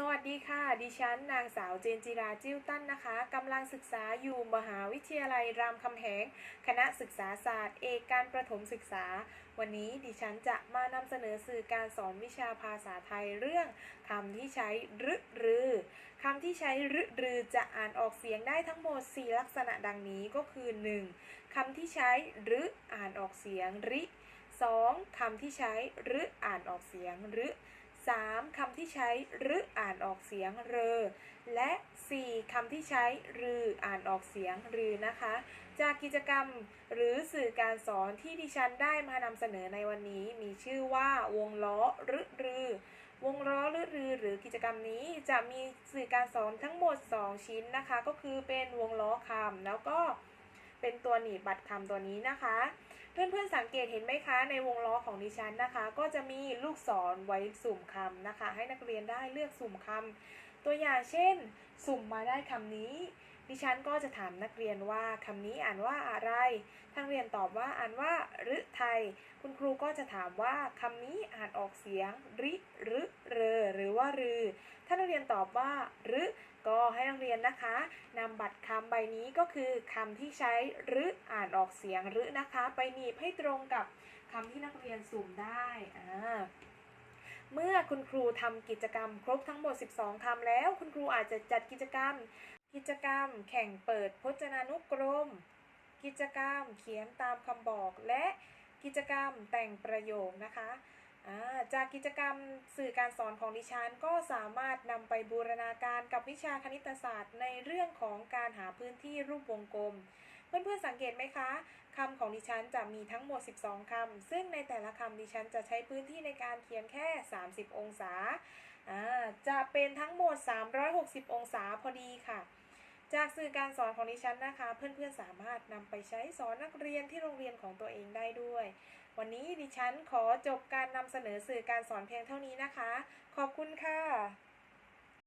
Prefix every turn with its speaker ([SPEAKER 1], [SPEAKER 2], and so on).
[SPEAKER 1] สวัสดีค่ะ ดิฉันนางสาวเจนจิราจิ้วตั้นนะคะกำลังศึกษาอยู่มหาวิทยาลัยรามคำแหง คณะศึกษาศาสตร์เอกการประถมศึกษา วันนี้ดิฉันจะมานำเสนอสื่อการสอนวิชาภาษาไทยเรื่องคำที่ใช้รึรือคำที่ใช้รึรือจะอ่านออกเสียงได้ทั้งหมด 4 ลักษณะดังนี้ก็คือ 1. คำที่ใช้รึอ่านออกเสียงริ 2. คำที่ใช้รึอ่านออกเสียงรึ 3. คำที่ใช้รึอ่านออกเสียงเรอ และ 4. คำที่ใช้รืออ่านออกเสียงรือนะคะ จากกิจกรรมหรือสื่อการสอนที่ดิฉันได้มานำเสนอในวันนี้ มีชื่อว่าวงล้อรึรือ วงล้อรึรือหรือกิจกรรมนี้จะมีสื่อการสอนทั้งหมด 2 ชิ้นนะคะ ก็คือเป็นวงล้อคำแล้วก็ เป็นตัวหนีบบัตรคำตัวนี้นะคะ เพื่อนๆสังเกตเห็นไหมคะ ในวงล้อของดิฉันนะคะ ก็จะมีลูกศรไว้สุ่มคำนะคะ ให้นักเรียนได้เลือกสุ่มคำตัวอย่างเช่น สุ่มมาได้คำนี้ ดิฉันก็จะถามนักเรียนว่าคำนี้อ่านว่าอะไรทั้งเรียนตอบว่าอ่านว่ารึไทย คุณครูก็จะถามว่าคำนี้อ่านออกเสียงริรึเรอหรือว่ารือ ถ้านักเรียนตอบว่ารึ ก็ให้นักเรียนนะคะนำบัตรคำใบนี้ก็คือคำที่ใช้หรึอ่านออกเสียงหรึนะคะ ไปหนีบให้ตรงกับคำที่นักเรียนสุ่มได้อ่าเมื่อคุณครูทำกิจกรรมครบทั้งหมด 12คำแล้ว คุณครูอาจจะจัดกิจกรรม กิจกรรม แข่งเปิดพจนานุกรม กิจกรรมเขียนตามคำบอกและกิจกรรมแต่งประโยคนะคะ จากกิจกรรมสื่อการสอนของดิฉัน ก็สามารถนำไปบูรณาการกับวิชาคณิตศาสตร์ ในเรื่องของการหาพื้นที่รูปวงกลม เพื่อนๆสังเกตไหมคะคำของดิฉันจะมีทั้งหมด 12 คำ ซึ่งในแต่ละคำดิฉันจะใช้พื้นที่ในการเขียนแค่ 30 องศา จะเป็นทั้งหมด 360 องศาพอดีค่ะ จากสื่อการสอนของดิฉันนะคะ เพื่อนๆสามารถนำไปใช้สอนนักเรียนที่โรงเรียนของตัวเองได้ด้วย วันนี้ดิฉันขอจบการนำเสนอสื่อการสอนเพียงเท่านี้นะคะ ขอบคุณค่ะ